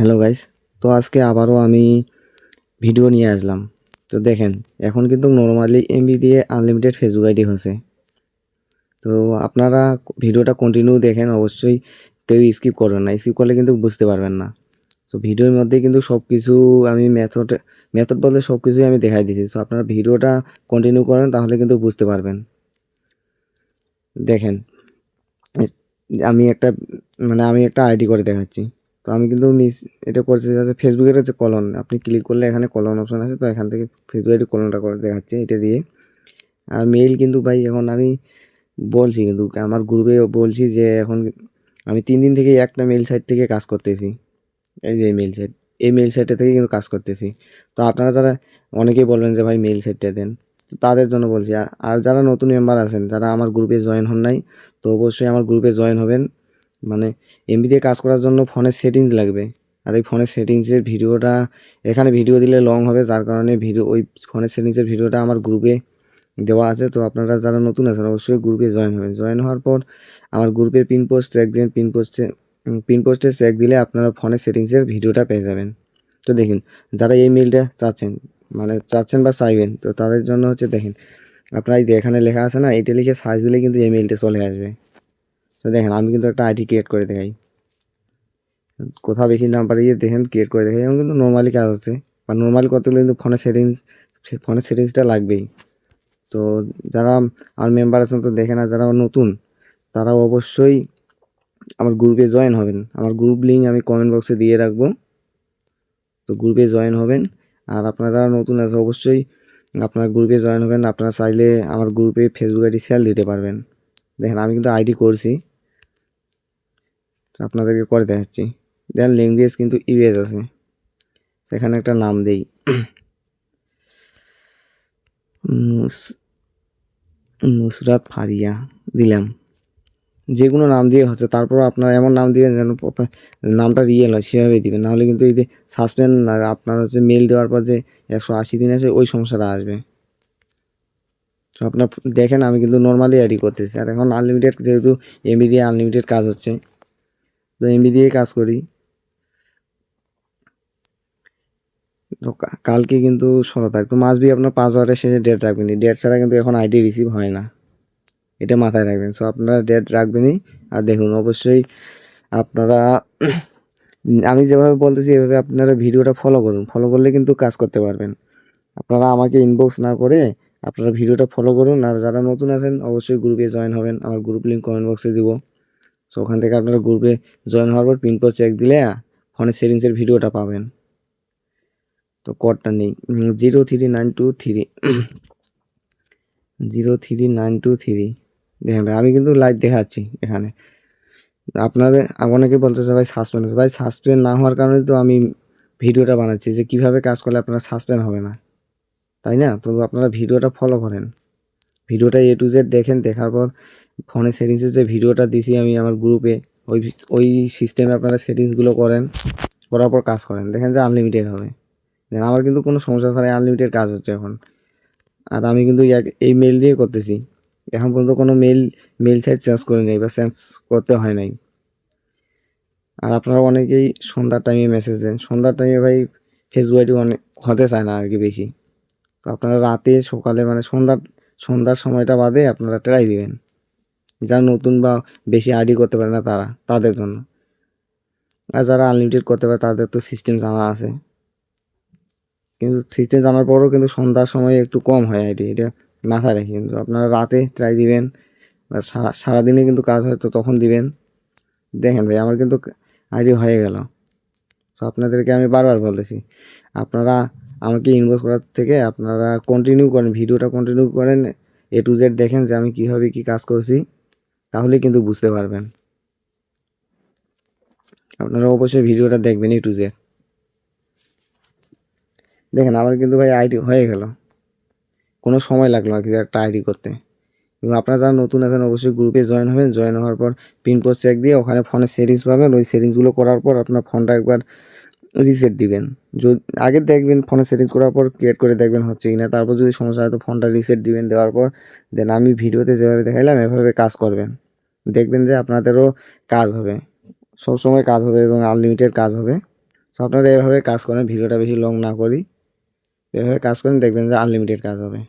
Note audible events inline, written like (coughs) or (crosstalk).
Hello guys তো আজকে আবারও আমি ভিডিও নিয়ে আসলাম। তো দেখেন, এখন কিন্তু নর্মালি এমবি দিয়ে আনলিমিটেড ফেসবুক আইডি হচ্ছে তো আপনারা ভিডিওটা কন্টিনিউ দেখেন, অবশ্যই কেউ স্কিপ করবেন না। স্কিপ করলে কিন্তু বুঝতে পারবেন না। তো ভিডিওর মধ্যে কিন্তু সব কিছু আমি মেথড মেথড বলতে সব কিছুই আমি দেখাই দিয়েছি। তো আপনারা ভিডিওটা কন্টিনিউ করেন, তাহলে কিন্তু বুঝতে পারবেন। দেখেন, আমি একটা মানে আমি একটা আইডি করে দেখাচ্ছি। তো আমি কিন্তু নিজ এটা করতে চাচ্ছি ফেসবুকের হচ্ছে কলন আপনি ক্লিক করলে এখানে কলন অপশন আছে, তো এখান থেকে ফেসবুক আইডি কলনটা করে দেখাচ্ছে এটা দিয়ে। আর মেইল কিন্তু ভাই, এখন আমি বলছি কিন্তু, আমার গ্রুপে বলছি যে এখন আমি তিন দিন থেকে একটা মেল সাইট থেকে কাজ করতেছি। এই যে মেল সাইট এই মেল সাইটটা থেকে কিন্তু কাজ করতেছি। তো আপনারা যারা, অনেকেই বলবেন যে ভাই মেল সাইটটা দেন, তো তাদের জন্য বলছি। আর যারা নতুন মেম্বার আছেন, যারা আমার গ্রুপে জয়েন হন নাই, তো অবশ্যই আমার গ্রুপে জয়েন হবেন। মানে এমবি দিয়ে কাজ করার জন্য ফোনের সেটিংস লাগবে। আর এই ফোনের সেটিংসের ভিডিওটা, এখানে ভিডিও দিলে লং হবে, যার কারণে ভিডিও ওই ফোনের সেটিংসের ভিডিওটা আমার গ্রুপে দেওয়া আছে। তো আপনারা যারা নতুন আছেন, অবশ্যই গ্রুপে জয়েন হবেন। জয়েন হওয়ার পর আমার গ্রুপের পিন পোস্ট চেক দিন পিন পোস্টে পিন পোস্টে চেক দিলে আপনারা ফোনের সেটিংসের ভিডিওটা পেয়ে যাবেন। তো দেখুন, যারা এই মেলটা চাচ্ছেন মানে চাচ্ছেন বা চাইবেন, তো তাদের জন্য হচ্ছে দেখেন, আপনারা এখানে লেখা আছে না এটা লিখে সার্চ দিলে কিন্তু এই মেলটা চলে আসবে। তো দেখেন, আমি কিন্তু একটা আইডি ক্রিয়েট করে দেখাই। কোথাও বেশি নাম্বার ইয়ে দেখেন ক্রিয়েট করে দেখাই। এবং কিন্তু নর্মালি কাজ হচ্ছে বা নর্মালি করতে গেলে কিন্তু ফোনের সেটিংস ফোনের সেটিংসটা লাগবেই। তো যারা আমার মেম্বার আছেন তো দেখে না যারা নতুন, তারা অবশ্যই আমার গ্রুপে জয়েন হবেন। আমার গ্রুপ লিঙ্ক আমি কমেন্ট বক্সে দিয়ে রাখব। তো গ্রুপে জয়েন হবেন। আর আপনারা যারা নতুন আছে অবশ্যই আপনার গ্রুপে জয়েন হবেন। আপনারা চাইলে আমার গ্রুপে ফেসবুক আইডি সেল দিতে পারবেন। দেখেন, আমি কিন্তু আইডি করছি। আপনাদেরকে করে দেখাচ্ছি। দেন ল্যাঙ্গুয়েজ কিন্তু ইউএস আছে। সেখানে একটা নাম দেই। নুস- নুসরাত ফারিয়া দিলাম। যে কোনো নাম দিয়ে হচ্ছে তারপর আপনার এমন নাম দিবেন যেন নামটা রিয়েল হয় সেভাবে দিবেন। নাহলে কিন্তু এই যে সাসপেন্ড আপনার হচ্ছে মেল দেওয়ার পর যে একশো আশি দিন আছে, ওই সমস্যাটা আসবে। তো আপনার দেখেন, আমি কিন্তু নর্মালি অ্যাডি করতেছি। আর এখন আনলিমিটেড যেহেতু এমবি দিয়ে আনলিমিটেড কাজ হচ্ছে তো এমবি দিয়েই কাজ করি। তো কালকে কিন্তু ষোলো তারিখ, তো মাসবি আপনার পাঁচ হাজারের শেষে ডেট রাখবেন ডেট ছাড়া কিন্তু এখন আইডি রিসিভ হয় না। এটা মাথায় রাখবেন। সো আপনারা ডেট রাখবেনই আর দেখুন, অবশ্যই আপনারা (coughs) আমি যেভাবে বলতেছি, এভাবে আপনারা ভিডিওটা ফলো করুন। ফলো করলে কিন্তু কাজ করতে পারবেন। আপনারা আমাকে ইনবক্স না করে আপনারা ভিডিওটা ফলো করুন। আর যারা নতুন আছেন, অবশ্যই গ্রুপে জয়েন হবেন। আমার গ্রুপ লিঙ্ক কমেন্ট বক্সে দিব। সো ওখান থেকে আপনারা গ্রুপে জয়েন হওয়ার পর পিন কোড চেক দিলে ফোনের সেটিংসের ভিডিওটা পাবেন। তো কোডটা নেই। Zero three nine two three zero three nine two three দেখেন ভাই, আমি কিন্তু লাইভ দেখাচ্ছি এখানে। আপনাদের, অনেকে বলতেছে ভাই সাসপেন্ড ভাই সাসপেন্ড না হওয়ার কারণে তো আমি ভিডিওটা বানাচ্ছি যে কীভাবে কাজ করলে আপনারা সাসপেন্ড হবে না। তাই না? তো আপনারা ভিডিওটা ফলো করেন। ভিডিওটা এ টু জেড দেখেন, দেখার পর ফোনের সেটিংসের যে ভিডিওটা দিছি আমি আমার গ্রুপে, ওই ওই সিস্টেমে আপনারা সেটিংসগুলো করেন, করার পর কাজ করেন। দেখেন যে আনলিমিটেড হবে। দেন আমার কিন্তু কোনো সমস্যা ছাড়াই আনলিমিটেড কাজ হচ্ছে এখন। আর আমি কিন্তু এই মেল দিয়ে করতেছি। এখন পর্যন্ত কোনো মেল মেল সাইট চেঞ্জ করে নেই বা চেঞ্জ করতে হয় নাই। আর আপনারা অনেকেই সন্ধ্যার টাইমে মেসেজ দেন। সন্ধ্যার টাইমে ভাই ফেসবুক আইডি অনেক হতে চায় না আর কি বেশি। তো আপনারা রাতে সকালে মানে সন্ধ্যার সন্ধ্যার সময়টা বাদে আপনারা ট্রাই দিবেন। যারা নতুন বা বেশি আইডি করতে পারে না তারা, তাদের জন্য। আর যারা আনলিমিটেড করতে পারে তাদের তো সিস্টেম জানা আছে। কিন্তু সিস্টেম জানার পরেও কিন্তু সন্ধ্যার সময় একটু কম হয় আইডি, এটা মাথায় রাখি। কিন্তু আপনারা রাতে ট্রাই দিবেন, বা সারা, সারাদিনে কিন্তু কাজ হয় তো তখন দিবেন। দেখেন ভাই, আমার কিন্তু আইডি হয়ে গেল। তো আপনাদেরকে আমি বারবার বলতেছি, আপনারা আমাকে ইনভেস্ট করার থেকে আপনারা কন্টিনিউ করেন, ভিডিওটা কন্টিনিউ করেন এ টু জেড দেখেন যে আমি কীভাবে কী কাজ করছি। তাহলে কিন্তু বুঝতে পারবেন। আপনারা অবশ্যই ভিডিওটা দেখবেন এ টু জেড দেখেন, আমার কিন্তু ভাই আইডি হয়ে গেল। কোনো সময় লাগল আর কি একটা আইডি করতে। এবং আপনারা যারা নতুন আছেন, অবশ্যই গ্রুপে জয়েন হবেন। জয়েন হওয়ার পর পিন পোস্ট চেক দিয়ে ওখানে ফোনের সেটিংস পাবেন। ওই সেটিংসগুলো করার পর আপনার ফোনটা একবার রিসেট দিবেন। যদি আগে দেখবেন ফোনের সেটিংস করার পর ক্রিয়েট করে দেখবেন হচ্ছে কিনা, তারপর যদি সমস্যা হয় তো ফোনটা রিসেট দিবেন, দেওয়ার পর দেন আমি ভিডিওতে যেভাবে দেখাইলাম, এভাবে কাজ করবেন। দেখবেন যে আপনাদেরও কাজ হবে। সবসময় কাজ হবে এবং আনলিমিটেড কাজ হবে। সো আপনারা এভাবে কাজ করেন, ভিডিওটা বেশি লং না করি। এভাবে কাজ করেন, দেখবেন যে আনলিমিটেড কাজ হবে।